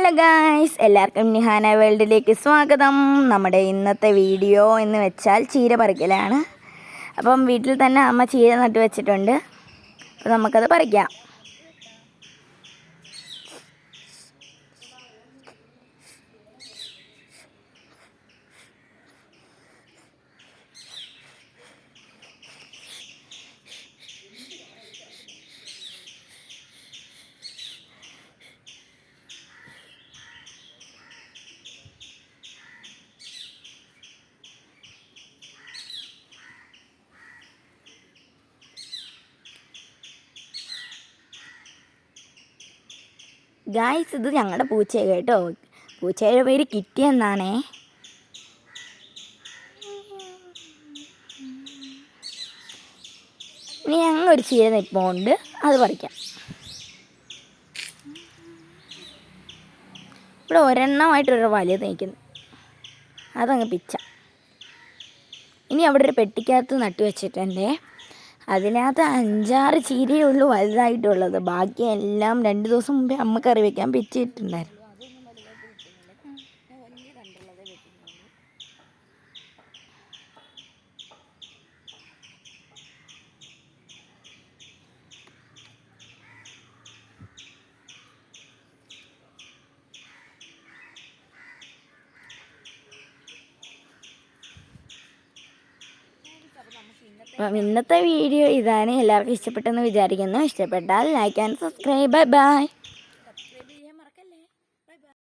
Hello guys എല്ലാവർക്കും നിഹാന വേൾഡിലേക്ക് സ്വാഗതം. നമ്മുടെ ഇന്നത്തെ വീഡിയോ എന്ന് വെച്ചാൽ ചീര പറിക്കലാണ്. അപ്പം വീട്ടിൽ തന്നെ അമ്മ ചീര നട്ടു വെച്ചിട്ടുണ്ട്. അപ്പോൾ നമുക്കത് പറിക്കാം. ഗായ്സ് ഇത് ഞങ്ങളുടെ പൂച്ചയെ കേട്ടോ. പൂച്ചയുടെ പേര് കിറ്റി എന്നാണേ. ഇനി ഞങ്ങൾ ഒരു ചീര നിൽപ്പുണ്ട് അത് പറിക്കാം. ഇവിടെ ഒരെണ്ണമായിട്ടൊരു വലുത് നിൽക്കുന്നു അതങ്ങ് പിച്ച. ഇനി അവിടെ ഒരു പെട്ടിക്കകത്ത് നട്ടു വെച്ചിട്ടുണ്ടേ. അതിനകത്ത് അഞ്ചാറ് ചീരയേ ഉള്ളൂ വലുതായിട്ടുള്ളത് ബാക്കിയെല്ലാം രണ്ട് ദിവസം മുമ്പേ അമ്മ കറി വെക്കാൻ പിച്ചിട്ടുണ്ടായിരുന്നു അപ്പം ഇന്നത്തെ വീഡിയോ ഇതാണ്. എല്ലാവർക്കും ഇഷ്ടപ്പെട്ടെന്ന് വിചാരിക്കുന്നു. ഇഷ്ടപ്പെട്ടാൽ like and subscribe bye bye